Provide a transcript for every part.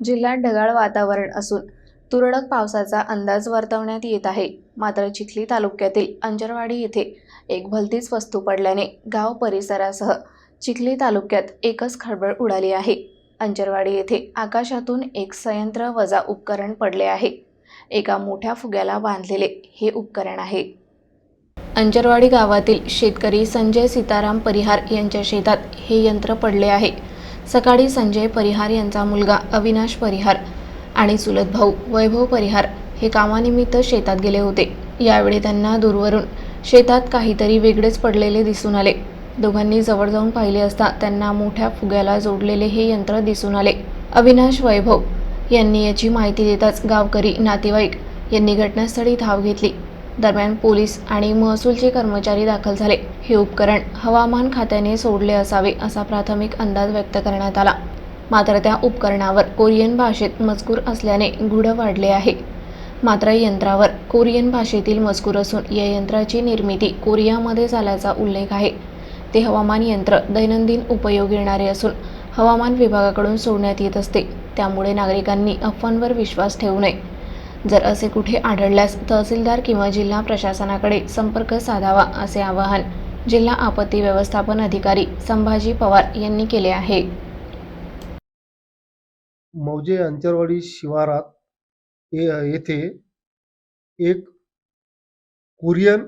जिल्ह्यात ढगाळ वातावरण असून तुरळक पावसाचा अंदाज वर्तवण्यात येत आहे. मात्र चिखली तालुक्यातील अंजरवाडी येथे एक भलतीच वस्तू पडल्याने गाव परिसरासह चिखली तालुक्यात एकच खळबळ उडाली आहे. अंजरवाडी येथे आकाशातून एक संयंत्र वजा उपकरण पडले आहे. एका मोठ्या फुग्याला बांधलेले हे उपकरण आहे. अंजरवाडी गावातील शेतकरी संजय सीताराम परिहार यांच्या शेतात हे यंत्र पडले आहे. सकाळी संजय परिहार यांचा मुलगा अविनाश परिहार आणि चुलत भाऊ वैभव परिहार हे कामानिमित्त शेतात गेले होते. यावेळी त्यांना दूरवरून शेतात काहीतरी वेगळेच पडलेले दिसून आले. दोघांनी जवळ जाऊन पाहिले असता त्यांना मोठ्या फुग्याला जोडलेले हे यंत्र दिसून आले. अविनाश वैभव यांनी याची माहिती देताच गावकरी नातेवाईक यांनी घटनास्थळी धाव घेतली. दरम्यान पोलीस आणि महसूलचे कर्मचारी दाखल झाले. हे उपकरण हवामान खात्याने सोडले असावे असा प्राथमिक अंदाज व्यक्त करण्यात आला. मात्र त्या उपकरणावर कोरियन भाषेत मजकूर असल्याने गुढ वाढले आहे. मात्र यंत्रावर कोरियन भाषेतील मजकूर असून या यंत्राची निर्मिती कोरियामध्ये झाल्याचा उल्लेख आहे. ते हवामान यंत्र दैनंदिन उपयोग येणारे असून हवामान विभागाकडून सोडण्यात येत असते. त्यामुळे नागरिकांनी अफवांवर विश्वास ठेवू नये. जर असे कुठे आढळल्यास तहसीलदार किंवा जिल्हा प्रशासनाकडे संपर्क साधावा असे आवाहन जिल्हा आपत्ती व्यवस्थापन अधिकारी संभाजी पवार यांनी केले आहे. मौजे अंचरवाडी शिवारात येथे एक कोरियन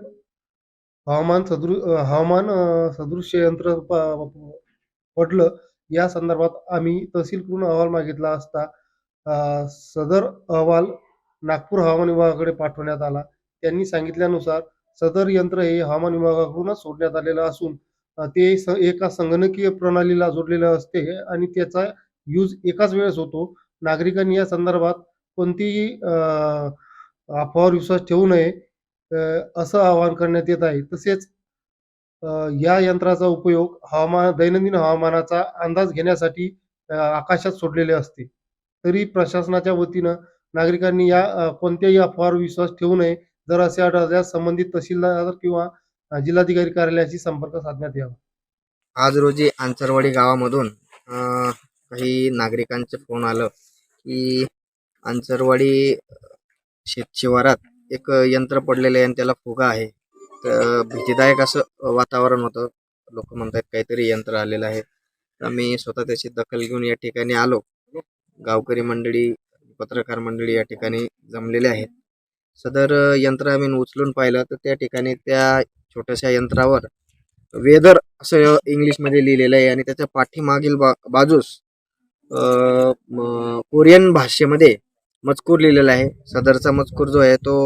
हवामान सदृ हवामान सदृश्य यंत्र पडलं या संदर्भात आम्ही तहसीलकडून अहवाल मागितला असता सदर अहवाल नागपूर हवामान विभागाकडे पाठवण्यात आला. त्यांनी सांगितल्यानुसार सदर यंत्र हे हवामान विभागाकडूनच सोडण्यात आलेलं असून ते एका संगणकीय प्रणालीला जोडलेलं असते आणि त्याचा यूज एकाच वेळेस होतो. नागरिकांनी या संदर्भात कोणतीही अफवावर विश्वास ठेवू नये असं आवाहन करण्यात येत आहे. तसेच या यंत्राचा उपयोग हवामान दैनंदिन हवामानाचा अंदाज घेण्यासाठी आकाशात सोडलेले असते. तरी प्रशासनाच्या वतीनं नागरिकांनी या कोणत्याही अफवावर विश्वास ठेवू नये. जर असे आढळल्यास संबंधित तहसीलदार किंवा जिल्हाधिकारी कार्यालयाशी संपर्क साधण्यात यावा. आज रोजी आंचरवाडी गावामधून काही नागरिकांचे फोन आलं की आंचरवाडी शेतशिवारात एक यंत्र पडलेलं आहे आणि त्याला फुगा आहे. तर भीतीदायक असं वातावरण होतं. लोक म्हणतात काहीतरी यंत्र आलेलं आहे. तर आम्ही स्वतः त्याची दखल घेऊन या ठिकाणी आलो. गावकरी मंडळी पत्रकार मंडळी या ठिकाणी जमलेले आहेत. सदर यंत्र आम्ही उचलून पाहिलं तर त्या ठिकाणी त्या छोट्याशा यंत्रावर वेदर असं इंग्लिशमध्ये लिहिलेलं आहे आणि त्याच्या पाठीमागील बा बाजूस कोरियन भाषेमध्ये मजकूर लिहिलेला आहे. सदरचा मजकूर जो आहे तो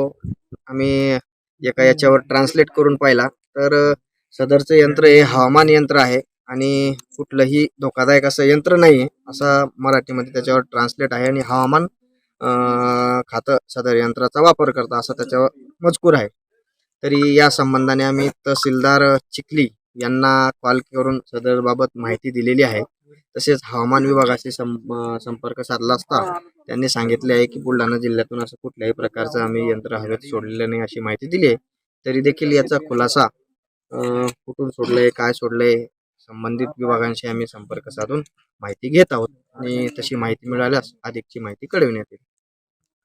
आम्ही एका याच्यावर ट्रान्सलेट करून पाहिला. तर सदरचं यंत्र हे हवामान यंत्र आहे आणि कुठलंही धोकादायक असं यंत्र नाही आहे असा मराठीमध्ये त्याच्यावर ट्रान्सलेट आहे आणि हवामान खातं सदर यंत्राचा वापर करता असा त्याच्यावर मजकूर आहे. तरी या संबंधाने आम्ही तहसीलदार चिखली यांना कॉल करून सदरबाबत माहिती दिलेली आहे. तसेच हवामान विभागाशी सं संपर्क साधला असता त्यांनी सांगितले आहे की बुलढाणा जिल्ह्यातून असं कुठल्याही प्रकारचं आम्ही यंत्र हवेत सोडलेलं नाही अशी माहिती दिली आहे. तरी देखील याचा खुलासा कुठून सोडलंय काय सोडलंय संबंधित विभागांशी आम्ही संपर्क साधून माहिती घेत आहोत. आणि तशी माहिती मिळाल्यास अधिकची माहिती कळविण्यात येईल.